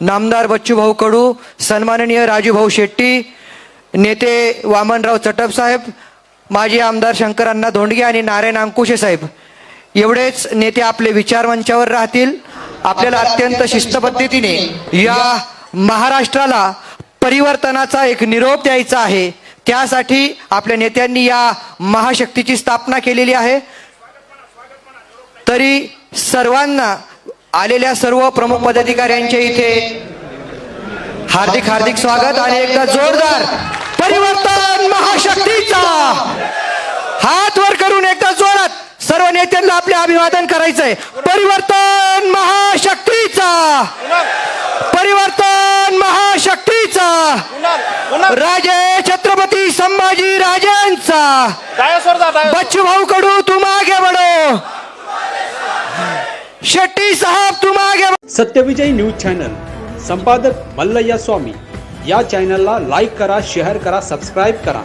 नामदार बच्चूभाऊ कडू सन्माननीय राजूभाऊ शेट्टी नेते वामनराव चटप साहेब माजी आमदार शंकरांना धोंडगे आणि नारायण अंकुशे साहेब. एवढेच नेते आपले विचार मंचावर राहतील. आपल्याला अत्यंत शिस्त पद्धतीने या महाराष्ट्राला परिवर्तनाचा एक निरोप द्यायचा आहे. त्यासाठी आपल्या नेत्यांनी या महाशक्तीची स्थापना केलेली आहे. तरी सर्वांना आलेल्या सर्व प्रमुख पदाधिकाऱ्यांचे इथे हार्दिक हार्दिक स्वागत आणि एकदा जोरदार परिवर्तन महाशक्तीचा! हात वर करून एकदा जोरात सर्व नेत्यांना आपले अभिवादन करायचंय. परिवर्तन महाशक्तीचा! परिवर्तन महाशक्तीचा! राजे छत्रपती संभाजी राजांचा. बच्चू भाऊ कडू तुम आगे बढ़ो शेट्टी साहब तुम आगे. Satyavijay news channel. संपादक मल्लय्या स्वामी. या चॅनलला लाईक करा शेअर करा सबस्क्राईब करा.